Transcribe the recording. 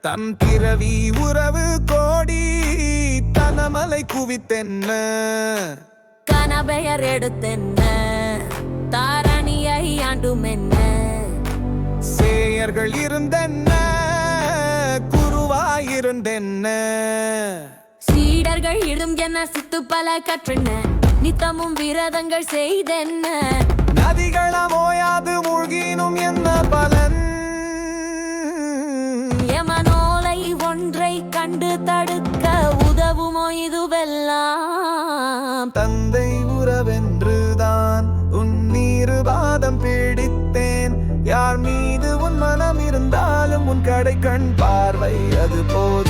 தன் பிறவி உறவு கோடி தனமலை குவித்தென்ன? கனபெயர் எடுத்தென்ன? தாரணியை ஆண்டும் என்ன சேயர்கள் இருந்தென்ன? குருவாயிருந்தென்ன சீடர்கள் இடும் என்ன சித்து பல கற்றென்ன? நித்தமும் விரதங்கள் செய்தென்ன? இதுவெல்லாம் தந்தை உறவென்றுதான் உன்னீரு பாதம் பிடித்தேன். யார் மீது உன் மனம் இருந்தாலும் உன் கடை கண் பார்வை அது போதும்.